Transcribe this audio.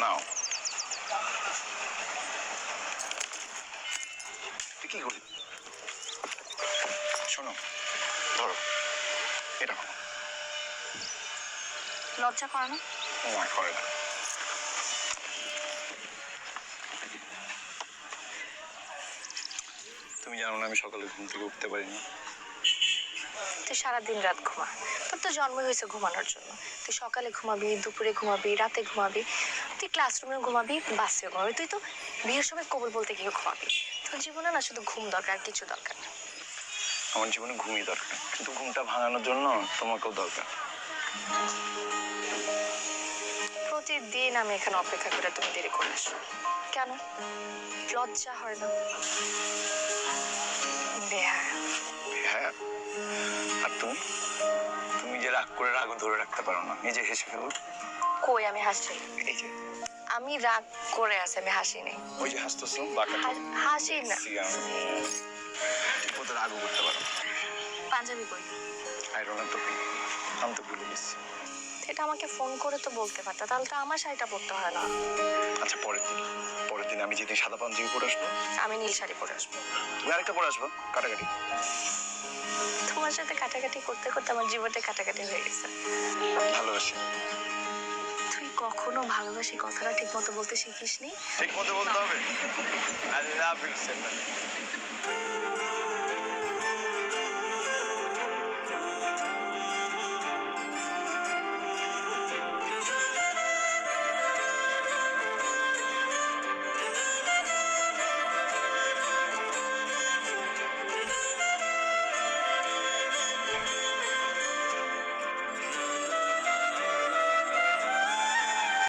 নাও তুই কি করলি শোনো ধরো এটা করো লজ্জা করে না? না করে না। তুমি জানো না আমি সকালে ঘুম থেকে উঠতে পারি না তুই সারাদিন রাত ঘুমা তোর তো জন্ম হয়েছে ঘুমানোর জন্য। তুই সকালে ঘুমাবি দুপুরে ঘুমাবি রাতে ঘুমাবি তুই ক্লাসরুমে ঘুমাবি বাসে ঘুমাবি তুই তো বিয়ের সময় কবল বলতে গিয়ে ঘুমাবি। তোর জীবনে না শুধু ঘুম দরকার আর কিছু দরকার না। আমার জীবনে ঘুমই দরকার কিন্তু ঘুমটা ভাঙানোর জন্য তোমাকেও দরকার। প্রতিদিন আমি এখানে অপেক্ষা করে তুমি দেরি করে আসো কেন? লজ্জা হয় না? রাগ করে রাগ ধরে রাখতে পারো না। নিজে হেসে ফেলো। কই আমি হাসছি এই যে। আমি রাগ করে আছি আমি হাসি নেই। ওই যে হাসতেছো বাঁকা হাসি না। ঠিক রাগও করতে পারো পাঞ্জাবি কই? আই ডোন্ট তো আমি তো ভুলে গেছি। এটা আমাকে ফোন করে তো বলতে পারতা তাহলে তো আমার শাড়িটা পরতে হয় না। আচ্ছা পরের দিন পরের দিন আমি যেদিন সাদা পাঞ্জাবি পরে আসব। আমি নীল শাড়ি পরে আসব। তুমি আরেকটা পরে আসব কাটাকাটি। তোমার সাথে কাটাকাটি করতে করতে আমার জীবনটা কাটাকাটি হয়ে গেছে। ভালোবাসি। তুই কখনো ভালোবাসি কথাটা ঠিক মতো বলতে শিখিসনি? ঠিক মতো বলতে হবে? I love you